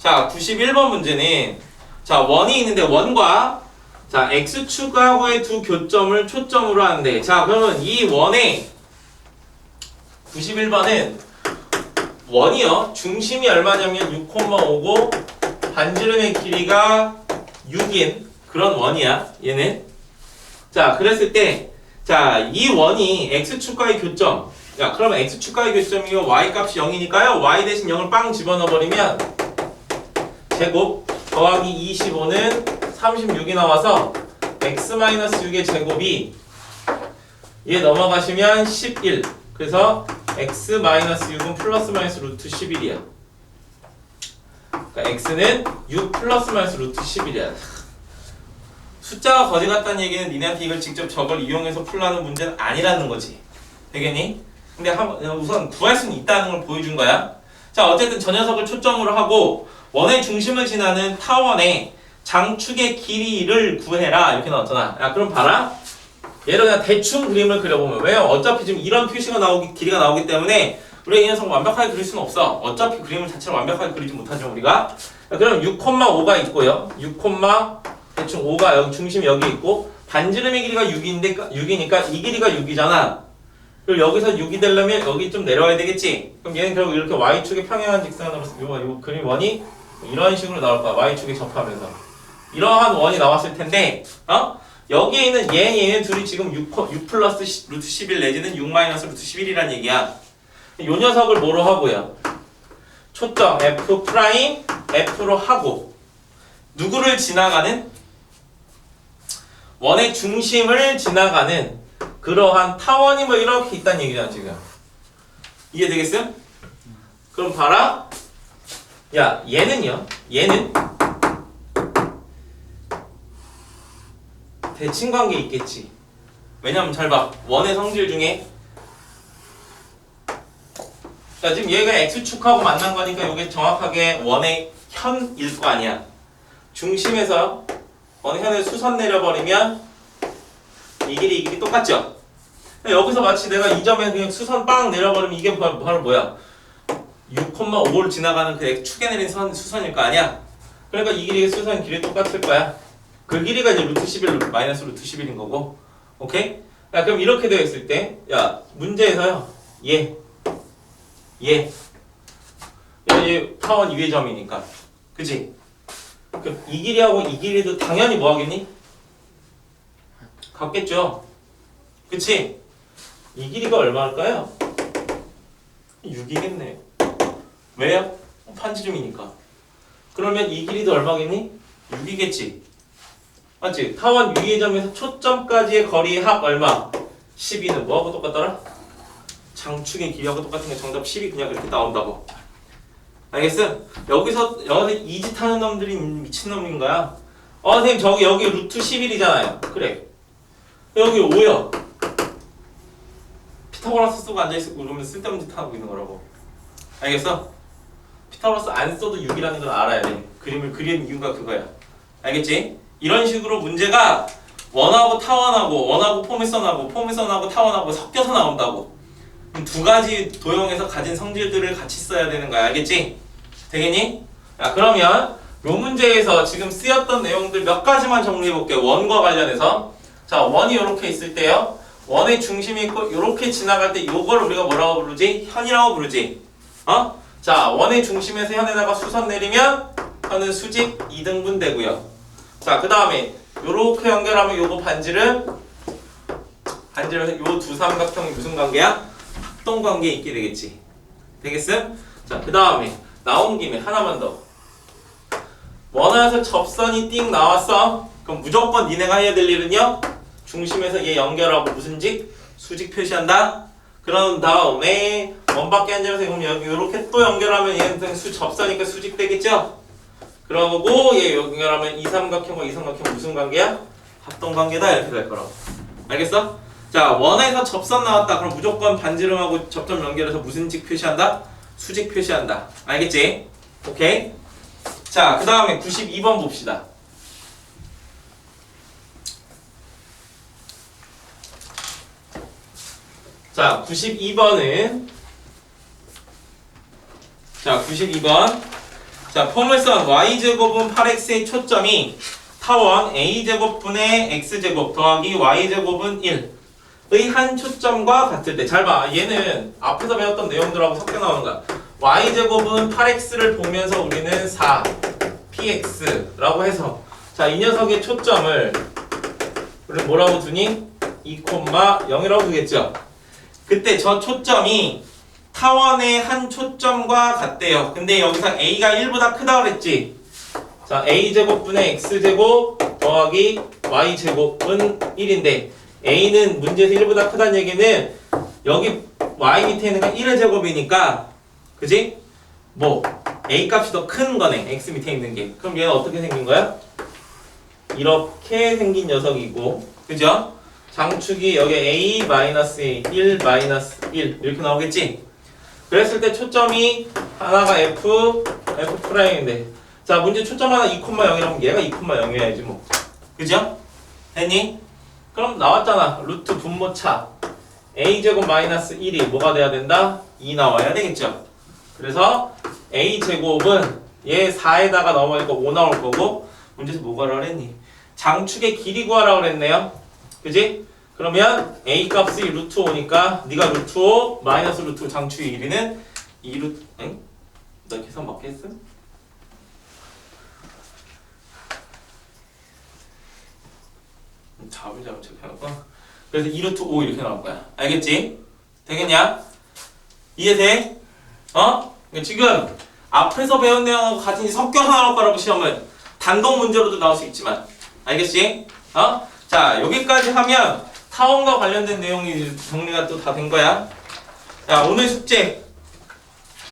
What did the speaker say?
자, 91번 문제는 자, 원이 있는데 원과 자, x축하고의 두 교점을 초점으로 하는데 자, 그러면 이 원의 91번은 원이요. 중심이 얼마냐면 6,5고 반지름의 길이가 6인 그런 원이야. 얘는. 자, 그랬을 때 자, 이 원이 x축과의 교점. 야, 그러면 x축과의 교점이요. y 값이 0이니까요. y 대신 0을 빵 집어넣어 버리면 제곱 더하기 25는 36이 나와서 x-6의 제곱이 얘 넘어가시면 11. 그래서 x-6은 플러스 마이너스 루트 11이야. 그러니까 x는 6 플러스 마이너스 루트 11이야. 숫자가 거지 같다는 얘기는 니네한테 이걸 직접 저걸 이용해서 풀라는 문제는 아니라는 거지. 되겠니? 근데 한, 우선 구할 수는 있다는 걸 보여준 거야. 자, 어쨌든 저 녀석을 초점으로 하고 원의 중심을 지나는 타원의 장축의 길이를 구해라. 이렇게 나왔잖아. 야, 그럼 봐라. 얘를 그냥 대충 그림을 그려보면 왜요? 어차피 지금 이런 표시가 나오기 길이가 나오기 때문에 우리가 이 녀석 완벽하게 그릴 수는 없어. 어차피 그림을 자체를 완벽하게 그리지 못하죠 우리가. 자, 그럼 6,5가 있고요. 6, 대충 5가 여기 중심이 여기 있고 반지름의 길이가 6인데 6이니까 이 길이가 6이잖아. 그리고 여기서 6이 되려면 여기 좀 내려와야 되겠지. 그럼 얘는 결국 이렇게 y축의 평행한 직선으로 요, 요 그림 원이 이런 식으로 나올 거야. y축에 접하면서. 이러한 원이 나왔을 텐데 어? 여기에 있는 얘 얘는 둘이 지금 6, 6 플러스 시- 루트 11 내지는 6 마이너스 루트 11이란 얘기야. 요 녀석을 뭐로 하고요? 초점 f 프라임 f로 하고 누구를 지나가는 원의 중심을 지나가는 그러한 타원이 뭐 이렇게 있다는 얘기잖아 지금. 이해되겠어요? 그럼 봐라. 야 얘는요. 얘는 대칭 관계 있겠지. 왜냐면 잘 봐. 원의 성질 중에 자 지금 얘가 x축하고 만난 거니까 이게 정확하게 원의 현일 거 아니야. 중심에서 원의 현을 수선 내려버리면 이 길이 이 길이 똑같죠? 여기서 마치 내가 이 점에 그냥 수선 빵 내려버리면 이게 바로, 뭐야? 6,5를 지나가는 그 축에 내린 선, 수선일 거 아니야? 그러니까 이 길이의 수선 길이 똑같을 거야. 그 길이가 이제 루트 11, 루트- 마이너스 루트 11인 거고. 오케이? 야, 그럼 이렇게 되어 있을 때, 야, 문제에서요, 얘, 얘, 야, 얘 타원 2의 점이니까. 그지? 그럼 이 길이하고 이 길이도 당연히 뭐 하겠니? 같겠죠? 그치? 이 길이가 얼마일까요? 6이겠네. 왜요? 어, 판지름이니까. 그러면 이 길이도 얼마겠니? 6이겠지. 맞지? 타원 위의 점에서 초점까지의 거리의 합 얼마? 12는 뭐하고 똑같더라? 장축의 길이하고 똑같은 게 정답 10이 그냥 이렇게 나온다고. 알겠어? 여기서 여기 이짓 하는 놈들이 미친놈인 거야. 어, 선생님 저기 여기 루트 11이잖아요. 그래. 여기 5야. 피타고라스 쓰고 앉아있고 그러면 쓸데없는 짓 하고 있는 거라고. 알겠어? 피타고라스 안 써도 6이라는 걸 알아야 돼. 그림을 그리는 이유가 그거야. 알겠지? 이런 식으로 문제가 원하고 타원하고 원하고 포미선하고 포미선하고 타원하고 섞여서 나온다고. 그럼 두 가지 도형에서 가진 성질들을 같이 써야 되는 거야. 알겠지? 되겠니? 자, 그러면 요 문제에서 지금 쓰였던 내용들 몇 가지만 정리해 볼게요. 원과 관련해서. 자, 원이 이렇게 있을 때요. 원의 중심이 있고 이렇게 지나갈 때 요걸 우리가 뭐라고 부르지? 현이라고 부르지. 어? 자, 원의 중심에서 현에다가 수선 내리면 현은 수직 2등분 되고요. 자, 그 다음에 요렇게 연결하면 요거 반지름 반지름에서 요두 삼각형이 무슨 관계야? 합동 관계에 있게 되겠지. 되겠음? 자, 그 다음에 나온 김에 하나만 더. 원에서 접선이 띵 나왔어. 그럼 무조건 니네가 해야 될 일은요. 중심에서 얘 연결하고 무슨 직? 수직 표시한다. 그런 다음에 원밖에 안 잡아서 그럼 이렇게 또 연결하면 얘는 수 접선이니까 수직 되겠죠? 그러고 얘 연결하면 이 삼각형과 이 삼각형 무슨 관계야? 합동 관계다 이렇게 될 거라고. 알겠어? 자 원에서 접선 나왔다. 그럼 무조건 반지름하고 접점 연결해서 무슨 직 표시한다? 수직 표시한다. 알겠지? 오케이? 자, 그 다음에 92번 봅시다. 자, 92번은 자, 92번 자, 포물선 y제곱은 8x의 초점이 타원 a제곱분의 x제곱 더하기 y제곱은 1의 한 초점과 같을 때 잘 봐. 얘는 앞에서 배웠던 내용들하고 섞여 나오는 거야. y제곱은 8x를 보면서 우리는 4 px라고 해서 자, 이 녀석의 초점을 우리 뭐라고 두니? 2,0이라고 두겠죠. 그때 저 초점이 타원의 한 초점과 같대요. 근데 여기서 a가 1보다 크다 그랬지. 자, a제곱분의 x제곱 더하기 y제곱은 1인데 a는 문제에서 1보다 크다는 얘기는 여기 y 밑에 있는 건 1의 제곱이니까 그지? 뭐 a 값이 더 큰 거네. x 밑에 있는 게. 그럼 얘는 어떻게 생긴 거야? 이렇게 생긴 녀석이고 그죠? 장축이 여기 a 마이너스 1 마이너스 1 이렇게 나오겠지? 그랬을 때 초점이 하나가 f f 프라임인데 자 문제 초점 하나 2,0이라면 얘가 2,0이어야지 뭐 그죠? 됐니? 그럼 나왔잖아 루트 분모차 a제곱 마이너스 1이 뭐가 돼야 된다? 2 나와야 되겠죠? 그래서 a제곱은 얘 4에다가 넣어보니까 5 나올 거고 문제에서 뭐 구하라 그랬니? 장축의 길이 구하라 그랬네요 그지? 그러면 a 값이 루트 5니까 네가 루트 5 마이너스 루트 5 장축의 길이는 2 루트 엥? 나 계산 맞게 했어? 답을 잘못 체크해놨구나 그래서 2 루트 5 이렇게 나올 거야 알겠지? 되겠냐? 이해돼? 어? 그러니까 지금 앞에서 배운 내용하고 같이 섞여서 나올 거라고 시험은 단독 문제로도 나올 수 있지만 알겠지? 어? 자 여기까지 하면 타원과 관련된 내용이 정리가 또 다 된 거야. 자 오늘 숙제